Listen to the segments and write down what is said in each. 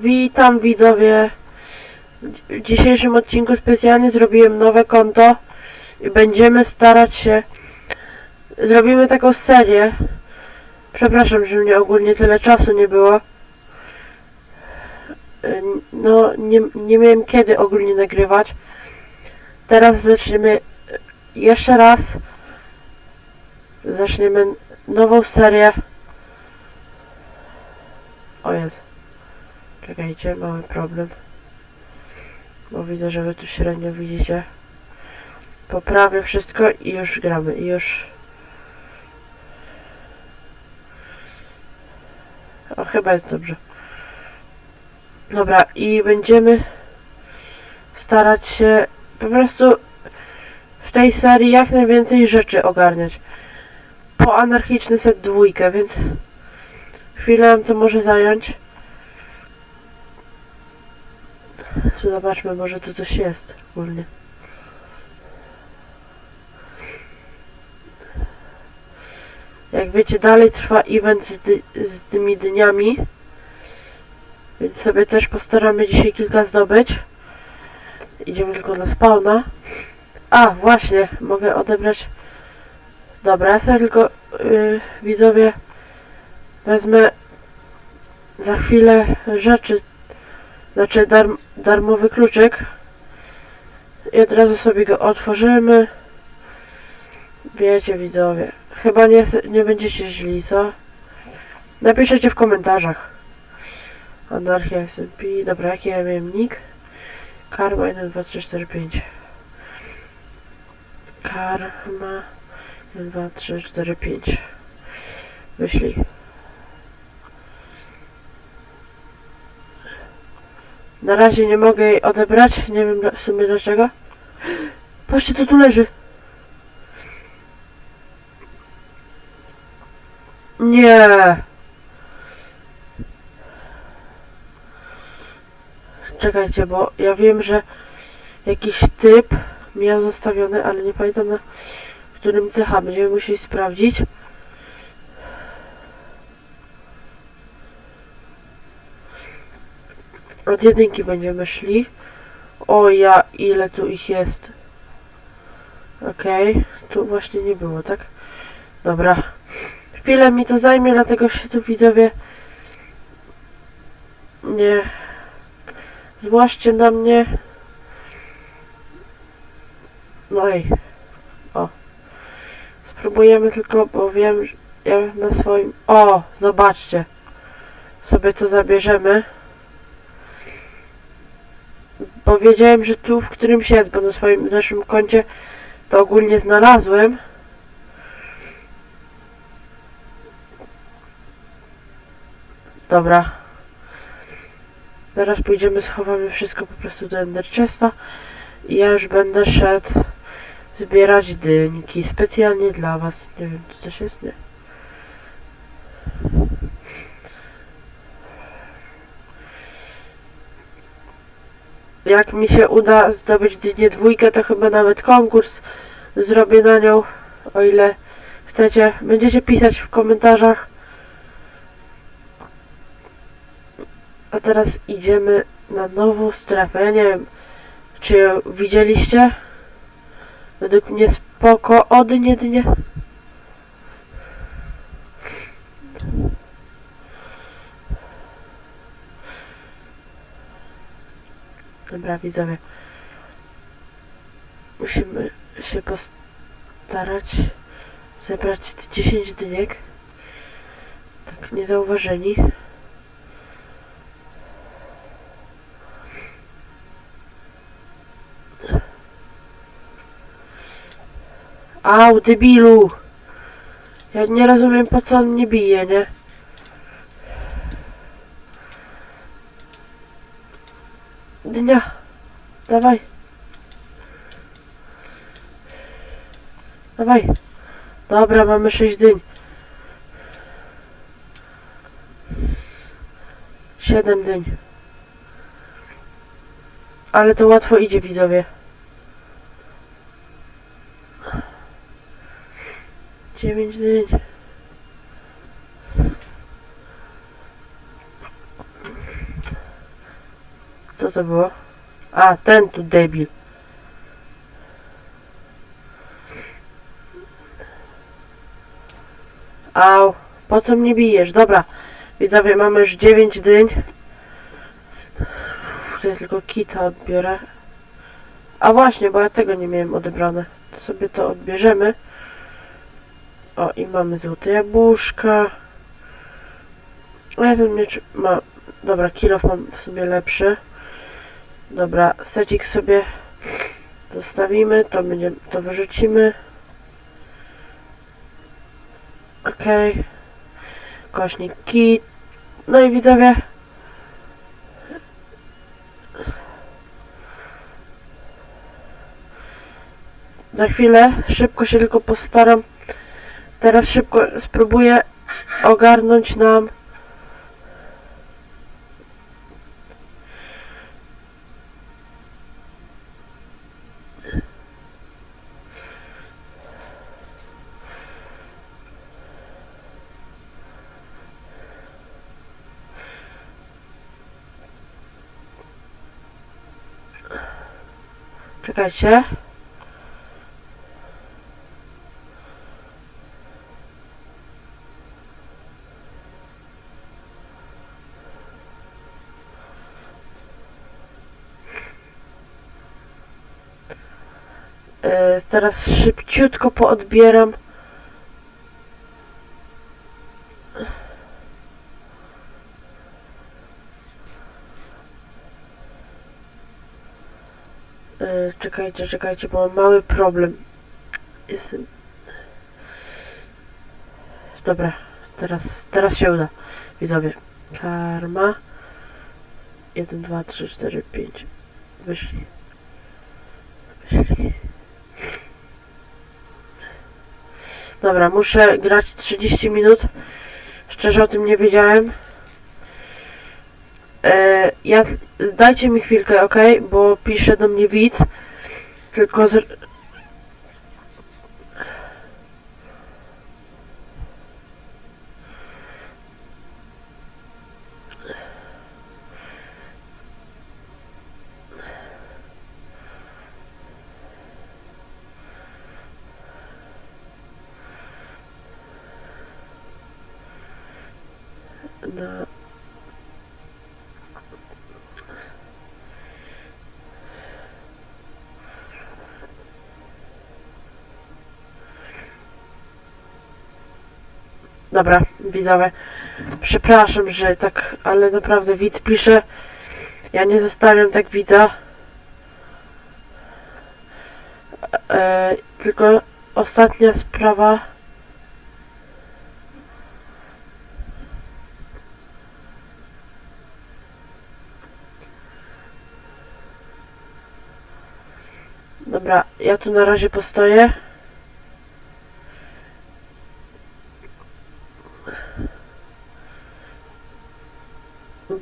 Witam widzowie. W dzisiejszym odcinku specjalnie zrobiłem nowe konto i będziemy starać się. Zrobimy taką serię. Przepraszam, że mnie ogólnie tyle czasu nie było. Y, No, nie, nie miałem kiedy ogólnie nagrywać. Teraz zaczniemy jeszcze raz. Zaczniemy nową serię. O. Czekajcie, mamy problem. Bo widzę, że wy tu średnio widzicie. Poprawię wszystko i już gramy. I już. O, chyba jest dobrze. Dobra, i będziemy starać się po prostu w tej serii jak najwięcej rzeczy ogarniać. Po anarchiczny set dwójkę, więc chwilę to może zająć. Zobaczmy, może tu coś jest ogólnie. Jak wiecie, dalej trwa event z, z tymi dniami. Więc sobie też postaramy dzisiaj kilka zdobyć. Idziemy tylko na spawna. A, właśnie, mogę odebrać... Dobra, ja sobie tylko, yy, widzowie, wezmę za chwilę rzeczy znaczy darm, darmowy kluczyk. I od razu sobie go otworzymy. Wiecie widzowie. Chyba nie, nie będziecie źli, co? Napiszecie w komentarzach. Anarchia SMP. Dobra, jaki ja miałem nick? Karma 1, 2, 3, 4, 5. Karma 1, 2, 3, 4, 5. Wyślij. Na razie nie mogę jej odebrać. Nie wiem w sumie dlaczego. Patrzcie, co tu leży. Nie. Czekajcie, bo ja wiem, że jakiś typ miał zostawiony, ale nie pamiętam na którym cecha. Będziemy musieli sprawdzić. Od jedynki będziemy szli. O ja, ile tu ich jest. Okej, tu właśnie nie było, tak? Dobra. Chwilę mi to zajmie, dlatego się tu widzowie nie złożcie na mnie. No i o. Spróbujemy tylko, bo wiem, ja na swoim... O, zobaczcie. Sobie to zabierzemy. Bo wiedziałem, że tu w którymś jest, bo na swoim zeszłym koncie to ogólnie znalazłem. Dobra. Zaraz pójdziemy, schowamy wszystko po prostu do Ender Chesta. I ja już będę szedł zbierać dynki specjalnie dla was. Nie wiem, czy coś jest, nie? Jak mi się uda zdobyć dynię dwójkę, to chyba nawet konkurs zrobię na nią. O ile chcecie, będziecie pisać w komentarzach. A teraz idziemy na nową strefę. Ja nie wiem, czy widzieliście. Według mnie spoko. O, dynie, Dobra, widzowie. Musimy się postarać zebrać te 10 dyniek. Tak niezauważeni. Au, debilu! Ja nie rozumiem po co on mnie bije, nie? Dnia! Dawaj! Dawaj! Dobra, mamy 6 dyń. 7 dyń. Ale to łatwo idzie, widzowie. 9 dyń. Co to było? A, ten tu debil. Au, po co mnie bijesz? Dobra, widzowie, mamy już 9 dyń. Sobie tylko kita odbiorę. A właśnie, bo ja tego nie miałem odebrane. To sobie to odbierzemy. O, i mamy złote jabłuszka. A ja ten miecz ma... Dobra, kilof mam w sobie lepszy. Dobra, secik sobie zostawimy, to będziemy, to wyrzucimy. Okej. Kośnik kit. No i widzowie. Za chwilę, szybko się tylko postaram. Teraz szybko spróbuję ogarnąć nam Czekajcie. E, Teraz szybciutko poodbieram. E, Czekajcie, czekajcie, bo mam mały problem. Jestem. Dobra, teraz, teraz się uda. Widzowie. Karma. 1, 2, 3, 4, 5. Wyszli. Wyszli. Dobra, muszę grać 30 minut. Szczerze o tym nie wiedziałem. E, ja, dajcie mi chwilkę, ok? Bo pisze do mnie widz. Tylko z... Na... Dobra, widzowie. Przepraszam, że tak, ale naprawdę widz pisze. Ja nie zostawiam tak widza. E, tylko ostatnia sprawa. Dobra, ja tu na razie postoję.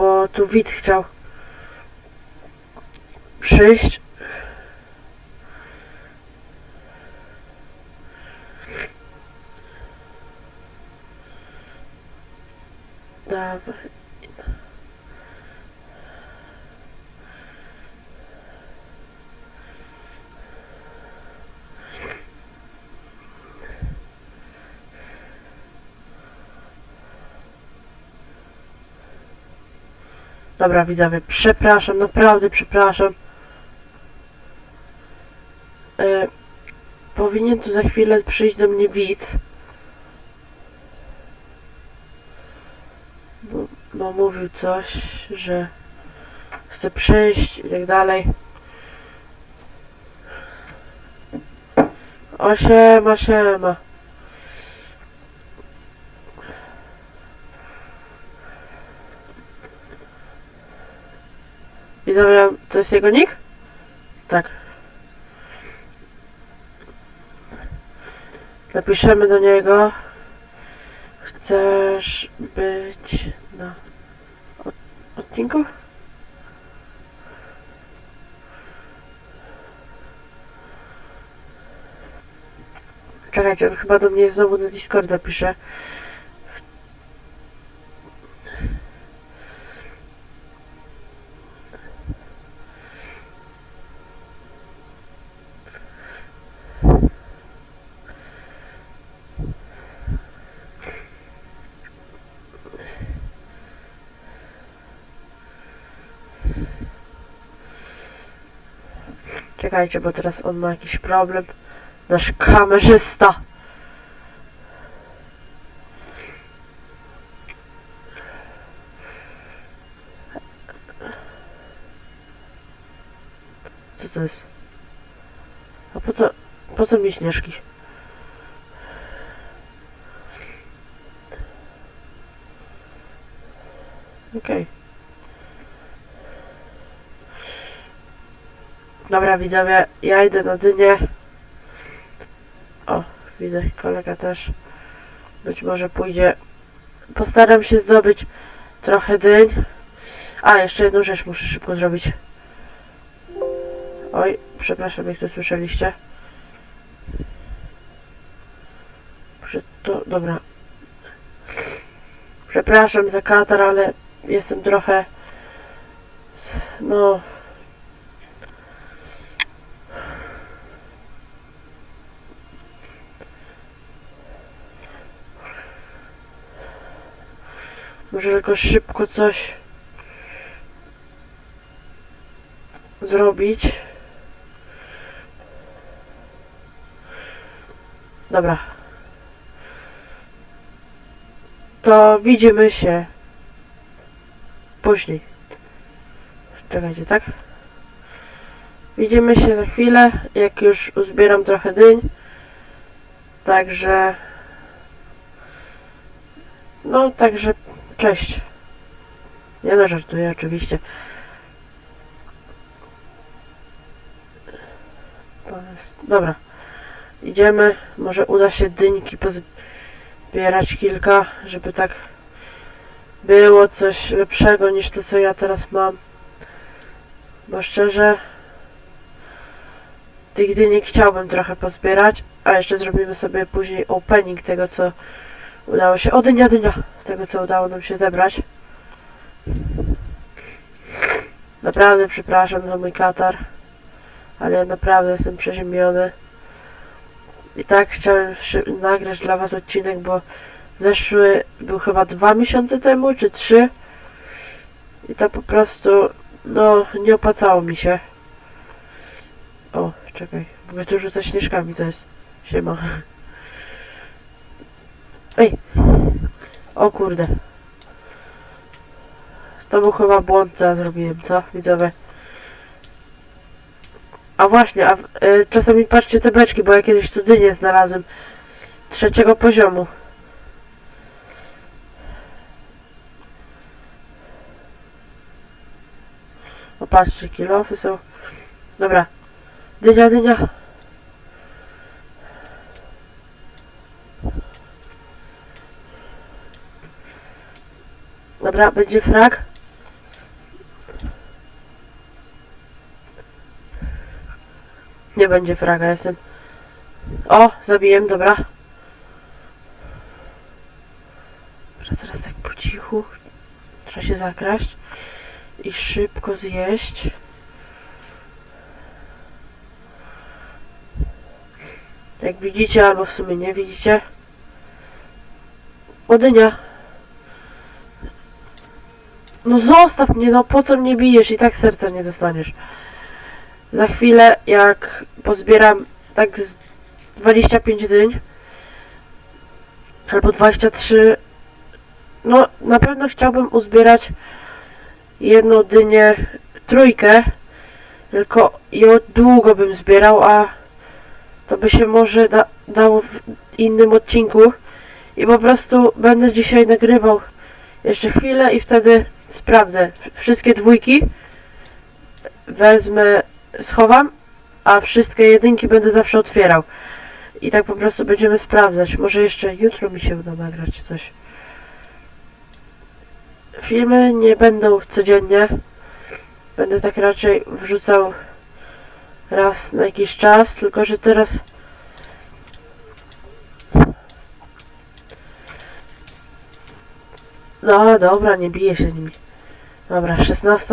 Bo tu widz chciał przyjść. Dawaj. Dobra, widzowie, przepraszam, naprawdę przepraszam. E, powinien tu za chwilę przyjść do mnie widz. Bo, bo mówił coś, że chce przyjść i tak dalej. O siema, Widzowie, to jest jego nick? Tak. Napiszemy do niego. Chcesz być na od odcinku? Czekajcie, on chyba do mnie znowu na Discorda pisze. Czekajcie, bo teraz on ma jakiś problem. Nasz kamerzysta. Co to jest? A po co, po co mi śnieżki? Okej. Dobra, widzowie, ja idę na dynię. O, widzę, kolega też. Być może pójdzie. Postaram się zdobyć trochę dyń. A, jeszcze jedną rzecz muszę szybko zrobić. Oj, przepraszam, jak to słyszeliście. Muszę to, dobra. Przepraszam za katar, ale jestem trochę... No... Może tylko szybko coś zrobić. Dobra. To widzimy się później. Czekajcie, tak? Widzimy się za chwilę, jak już uzbieram trochę dyń. Także... No, także Cześć. Nie no, żartuję oczywiście. Dobra. Idziemy. Może uda się dyńki pozbierać kilka, żeby tak było coś lepszego niż to, co ja teraz mam. Bo szczerze tych dyniek chciałbym trochę pozbierać, a jeszcze zrobimy sobie później opening tego, co Udało się. O, dynia, dynia. Tego, co udało nam się zebrać. Naprawdę przepraszam za mój katar. Ale ja naprawdę jestem przeziębiony. I tak chciałem nagrać dla was odcinek, bo zeszły był chyba dwa miesiące temu, czy trzy. I to po prostu, no, nie opłacało mi się. O, czekaj. Mogę tu rzucać śnieżkami, to jest. Siema. Ej! O kurde. To był chyba błąd, co ja zrobiłem, co? Widzowie. A właśnie, a y, czasami patrzcie te beczki, bo ja kiedyś tu dynię znalazłem. Trzeciego poziomu. O, patrzcie, kilofy są. Dobra. Dynia, dynia. Dobra, będzie frag. Nie będzie fraga, jestem. O, zabiłem, dobra. Dobra, teraz tak po cichu. Trzeba się zakraść. I szybko zjeść. Jak widzicie, albo w sumie nie widzicie. Łodynia. No zostaw mnie, no po co mnie bijesz i tak serca nie dostaniesz. Za chwilę, jak pozbieram tak z 25 dyń, albo 23, no na pewno chciałbym uzbierać jedną dynię, trójkę, tylko ją długo bym zbierał, a to by się może da, dało w innym odcinku i po prostu będę dzisiaj nagrywał jeszcze chwilę i wtedy sprawdzę wszystkie dwójki, wezmę, schowam, a wszystkie jedynki będę zawsze otwierał. I tak po prostu będziemy sprawdzać. Może jeszcze jutro mi się uda nagrać coś. Filmy nie będą codziennie. Będę tak raczej wrzucał raz na jakiś czas, tylko że teraz No dobra, nie biję się z nimi. Dobra, 16